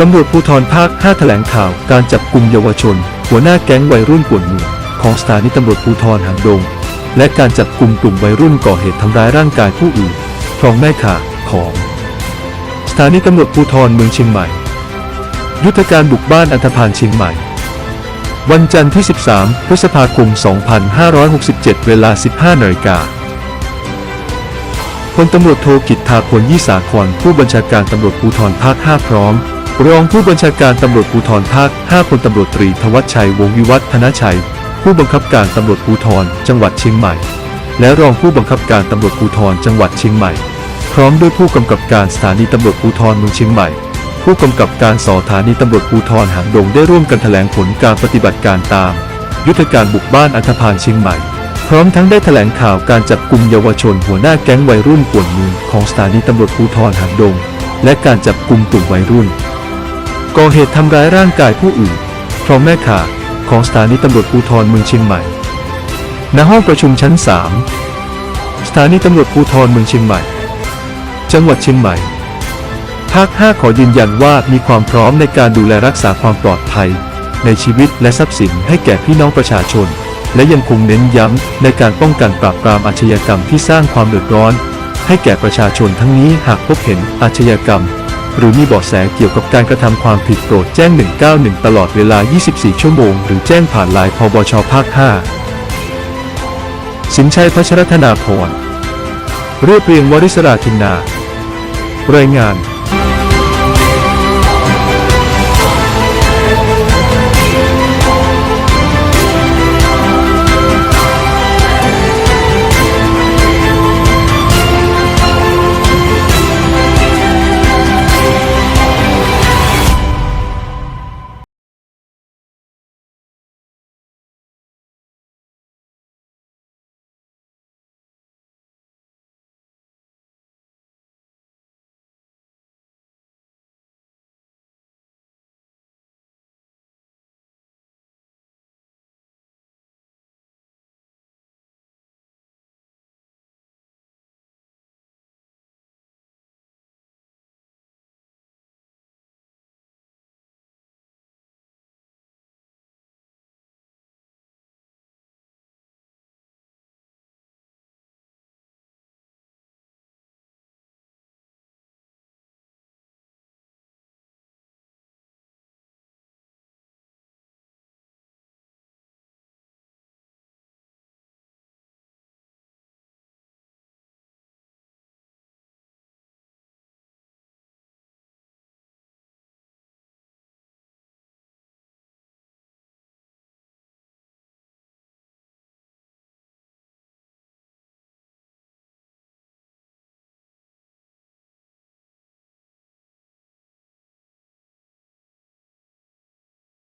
ตำรวจภูธรภาค 5 แถลงข่าวการจับกลุ่มเยาวชน หัวหน้าแก๊งวัยรุ่นป่วนเมืองของสถานีตำรวจภูธรหางดง และการจับกลุ่มกลุ่มวัยรุ่นก่อเหตุทำร้ายร่างกายผู้อื่นครองแม่ข่าของ สถานีตำรวจภูธรเมืองเชียงใหม่ ยุทธการบุกบ้านอันธพาลเชียงใหม่ วันจันทร์ที่ 13 พฤษภาคม 2567 เวลา 15นาฬิกาพลตำรวจโทกิตธาพลยี่สาครผู้บัญชาการตำรวจภูธรภาค 5 พร้อม รองผู้บัญชาการตำรวจภูธรภาค 5 พลตำรวจตรีทวัชชัย วงศ์วิวัฒนชัย ผู้บังคับการตำรวจภูธรจังหวัดเชียงใหม่ และรองผู้บังคับการตำรวจภูธรจังหวัดเชียงใหม่ พร้อมด้วยผู้กำกับการสถานีตำรวจภูธรเมืองเชียงใหม่ ผู้กำกับการสถานีตำรวจภูธรหางดงได้ร่วมกันแถลงผลการปฏิบัติการตาม ยุทธการบุกบ้านอันธพาลเชียงใหม่ พร้อมทั้งได้แถลงข่าวการจับกลุ่มเยาวชนหัวหน้าแก๊งวัยรุ่นป่วนเมืองของสถานีตำรวจภูธรหางดง และการจับกลุ่มกลุ่มวัยรุ่น ก่อเหตุทำร้ายร่างกายผู้อื่นพร้อมแม่ข่าของสถานีตำรวจภูธรเมืองเชียงใหม่ ณ ห้องประชุมชั้น 3 สถานีตำรวจภูธรเมืองเชียงใหม่ จังหวัดเชียงใหม่ ภาค 5 ขอยืนยันว่ามีความพร้อมในการดูแลรักษาความปลอดภัย ในชีวิตและทรัพย์สินให้แก่พี่น้องประชาชน และยังคงเน้นย้ำในการป้องกันปราบปรามอาชญากรรมที่สร้างความเดือดร้อน ให้แก่ประชาชนทั้งนี้หากพบเห็นอาชญากรรม หรือมีเบาะแสเกี่ยวกับการกระทำความผิดโปรดแจ้ง 191 ตลอดเวลา 24 ชั่วโมง หรือแจ้งผ่านไลน์พบชภาค 5 สินชัยพัชรธนาพรเรียบเรียงวริศราธินนา รายงาน